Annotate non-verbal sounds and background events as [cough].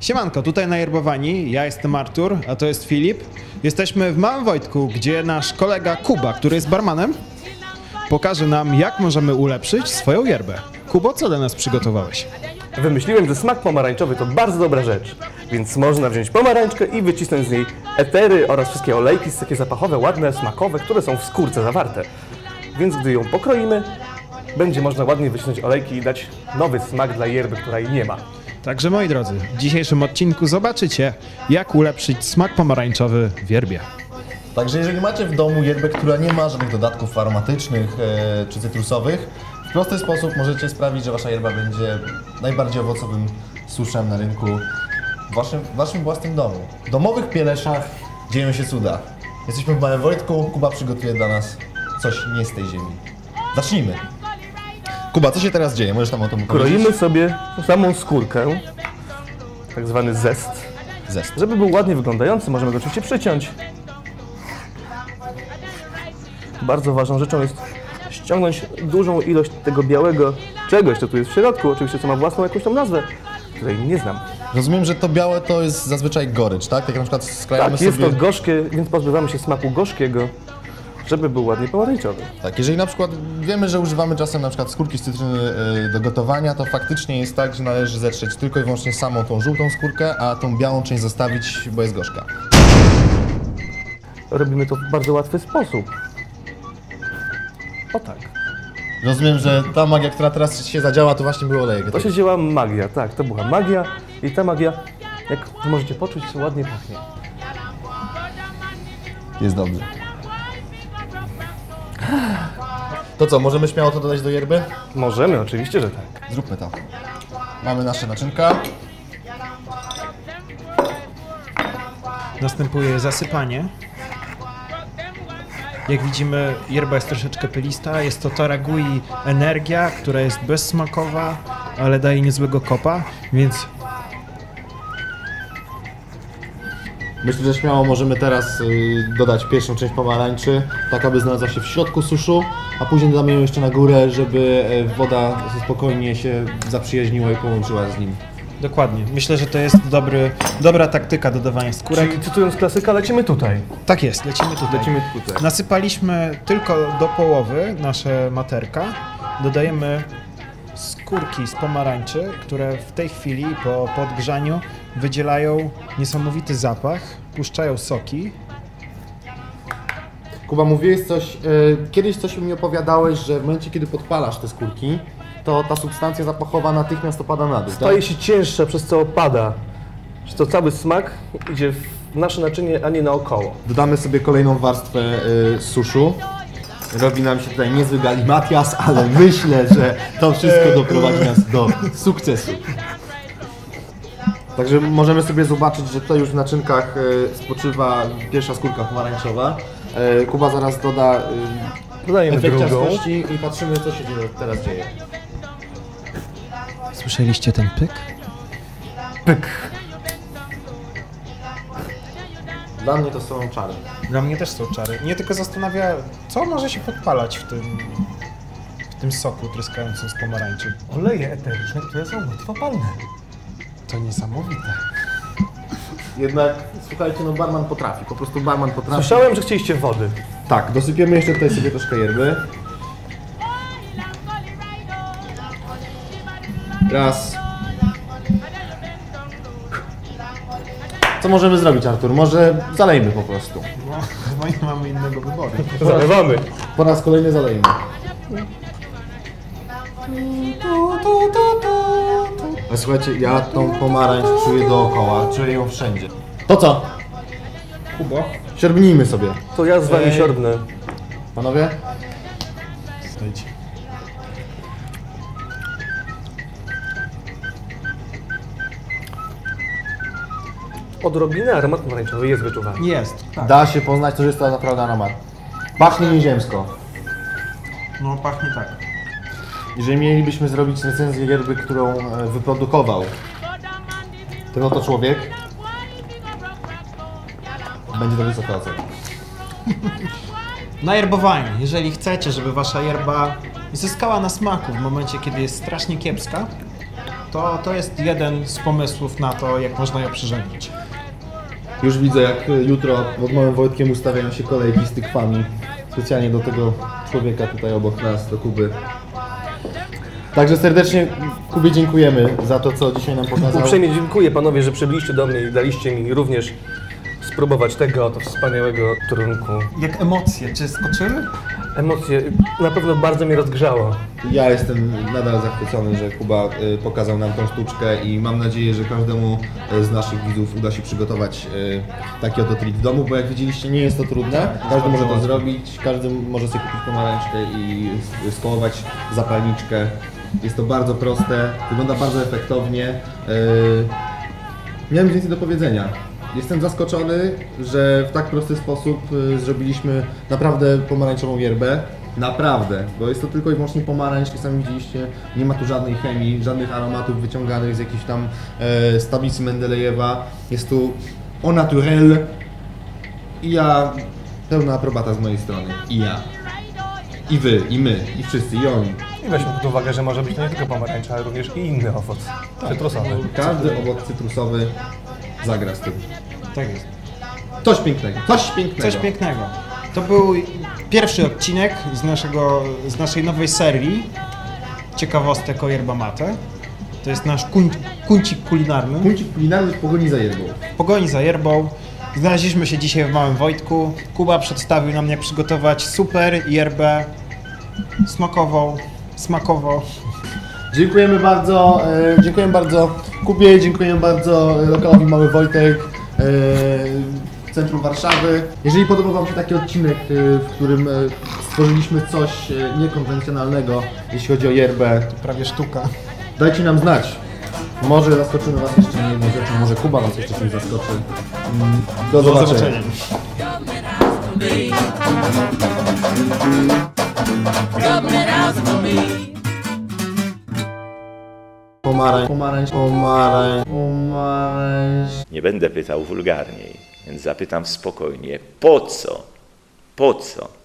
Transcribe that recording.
Siemanko, tutaj najerbowani, ja jestem Artur, a to jest Filip. Jesteśmy w Małym Wojtku, gdzie nasz kolega Kuba, który jest barmanem, pokaże nam, jak możemy ulepszyć swoją yerbę. Kubo, co dla nas przygotowałeś? Wymyśliłem, że smak pomarańczowy to bardzo dobra rzecz, więc można wziąć pomarańczkę i wycisnąć z niej etery oraz wszystkie olejki, takie zapachowe, ładne, smakowe, które są w skórce zawarte. Więc gdy ją pokroimy, będzie można ładnie wycisnąć olejki i dać nowy smak dla yerby, której nie ma. Także moi drodzy, w dzisiejszym odcinku zobaczycie, jak ulepszyć smak pomarańczowy w yerbie. Także jeżeli macie w domu yerbę, która nie ma żadnych dodatków aromatycznych e, czy cytrusowych, w prosty sposób możecie sprawić, że wasza yerba będzie najbardziej owocowym suszem na rynku w waszym, waszym własnym domu. W domowych pieleszach dzieją się cuda. Jesteśmy w Małym Wojtku, Kuba przygotuje dla nas coś nie z tej ziemi. Zacznijmy. Kuba, co się teraz dzieje? Możesz tam o tym opowiedzieć? Kroimy sobie samą skórkę, tak zwany zest. Zest. Żeby był ładnie wyglądający, możemy go oczywiście przyciąć. Bardzo ważną rzeczą jest ściągnąć dużą ilość tego białego czegoś, co tu jest w środku, oczywiście co ma własną jakąś tam nazwę, której nie znam. Rozumiem, że to białe to jest zazwyczaj gorycz, tak? Tak jak na przykład skrajamy Tak, jest sobie... to gorzkie, więc pozbywamy się smaku gorzkiego, żeby był ładnie pomarańczowy. Tak, jeżeli na przykład wiemy, że używamy czasem na przykład skórki z cytryny y, do gotowania, to faktycznie jest tak, że należy zetrzeć tylko i wyłącznie samą tą żółtą skórkę, a tą białą część zostawić, bo jest gorzka. Robimy to w bardzo łatwy sposób. O tak. Rozumiem, że ta magia, która teraz się zadziała, to właśnie był olejek. To się działa magia, tak, to była magia i ta magia, jak możecie poczuć, ładnie pachnie. Jest dobrze. To co, możemy śmiało to dodać do yerby? Możemy, oczywiście, że tak. Zróbmy to. Mamy nasze naczynka. Następuje zasypanie. Jak widzimy, yerba jest troszeczkę pylista. Jest to taragui energia, która jest bezsmakowa, ale daje niezłego kopa, więc Myślę, że śmiało możemy teraz y, dodać pierwszą część pomarańczy, tak aby znalazła się w środku suszu, a później dodamy ją jeszcze na górę, żeby e, woda spokojnie się zaprzyjaźniła i połączyła z nim. Dokładnie. Myślę, że to jest dobry, dobra taktyka dodawania skórek. Czyli cytując klasyka, lecimy tutaj. Tak jest, lecimy tutaj. Lecimy tutaj. Nasypaliśmy tylko do połowy nasze materka. Dodajemy skórki z pomarańczy, które w tej chwili po podgrzaniu wydzielają niesamowity zapach, puszczają soki. Kuba, mówiłeś coś, e, kiedyś coś mi opowiadałeś, że w momencie, kiedy podpalasz te skórki, to ta substancja zapachowa natychmiast opada na dół, Staje tak? się cięższa, przez co opada. Przez to cały smak idzie w nasze naczynie, a nie naokoło. Dodamy sobie kolejną warstwę e, suszu. Robi nam się tutaj niezły galimatias, ale [laughs] myślę, że to wszystko doprowadzi nas do sukcesu. Także możemy sobie zobaczyć, że tutaj już w naczynkach e, spoczywa pierwsza skórka pomarańczowa. E, Kuba zaraz doda e, Dodajemy efekt drugą. i patrzymy, co się teraz dzieje. Słyszeliście ten pyk? Pyk. Dla mnie to są czary. Dla mnie też są czary. Mnie tylko zastanawia, co może się podpalać w tym, w tym soku tryskającym z pomarańczy. Oleje eteryczne, które są łatwopalne. To niesamowite. Jednak, słuchajcie, no barman potrafi, po prostu barman potrafi. Słyszałem, że chcieliście wody. Tak, dosypiemy jeszcze tutaj sobie troszkę yerby. Raz. Co możemy zrobić, Artur? Może zalejmy po prostu. No, chyba nie mamy innego wyboru. Zalewamy. Po raz kolejny zalejmy. A słuchajcie, ja tą pomarańcz czuję dookoła, czuję ją wszędzie. To co? Kubo? Siorbnijmy sobie. To ja z wami Ej. siorbnę. Panowie? Stojdź. Odrobinę aromat pomarańczowy jest wyczuwalny. Jest, tak. Da się poznać, to że jest to naprawdę aromat. Pachnie nieziemsko. No pachnie tak. Jeżeli mielibyśmy zrobić recenzję yerby, którą e, wyprodukował ten oto człowiek, będzie to wysoka ocena. Na yerbowaniu, jeżeli chcecie, żeby wasza yerba zyskała na smaku w momencie, kiedy jest strasznie kiepska, to to jest jeden z pomysłów na to, jak można ją przyrządzić. Już widzę, jak jutro pod małym Wojtkiem ustawiają się kolejki z tykwami. Specjalnie do tego człowieka tutaj obok nas, do Kuby. Także serdecznie Kubie dziękujemy za to, co dzisiaj nam pokazał. Uprzejmie dziękuję panowie, że przybyliście do mnie i daliście mi również spróbować tego oto wspaniałego trunku. Jak emocje, czy skoczyły? Emocje na pewno bardzo mnie rozgrzało. Ja jestem nadal zachwycony, że Kuba y, pokazał nam tą sztuczkę i mam nadzieję, że każdemu y, z naszych widzów uda się przygotować y, taki oto trik w domu, bo jak widzieliście nie jest to trudne, każdy może to zrobić, każdy może sobie kupić pomarańczkę i skołować zapalniczkę. Jest to bardzo proste, wygląda bardzo efektownie. Miałem więcej do powiedzenia. Jestem zaskoczony, że w tak prosty sposób y, zrobiliśmy naprawdę pomarańczową yerbę. Naprawdę, bo jest to tylko i wyłącznie pomarańcz, jak sami widzieliście, nie ma tu żadnej chemii, żadnych aromatów wyciąganych z jakiejś tam e, z tablicy Mendelejewa. Jest tu au naturel i ja, pełna aprobata z mojej strony. I ja. I wy, i my, i wszyscy, i oni. I weźmy pod uwagę, że może być to nie tylko pomarańcza, ale również i inny owoc cytrusowy. Każdy owoc cytrusowy zagra z tym. Tak jest. Coś pięknego, coś pięknego. Coś pięknego. To był pierwszy odcinek z, naszego, z naszej nowej serii ciekawostek o yerba mate. To jest nasz kuń, kuncik kulinarny. Kuncik kulinarny w pogoni za yerbą. W pogoni za yerbą. Znaleźliśmy się dzisiaj w Małym Wojtku. Kuba przedstawił nam, jak przygotować super yerbę smakową, smakowo. Dziękujemy bardzo, e, dziękuję bardzo Kubie, dziękuję bardzo lokalowi Mały Wojtek e, w centrum Warszawy. Jeżeli podobał Wam się taki odcinek, e, w którym e, stworzyliśmy coś e, niekonwencjonalnego, jeśli chodzi o yerbę, Prawie sztuka. dajcie nam znać. Może zaskoczymy Was jeszcze nie jedną rzeczą, może Kuba Was jeszcze czymś zaskoczy. Mm, Do zobaczenia. zobaczenia. Pomarańcz, pomarańcz, pomarańcz, pomarańcz. Nie będę pytał wulgarniej, więc zapytam spokojnie, po co? Po co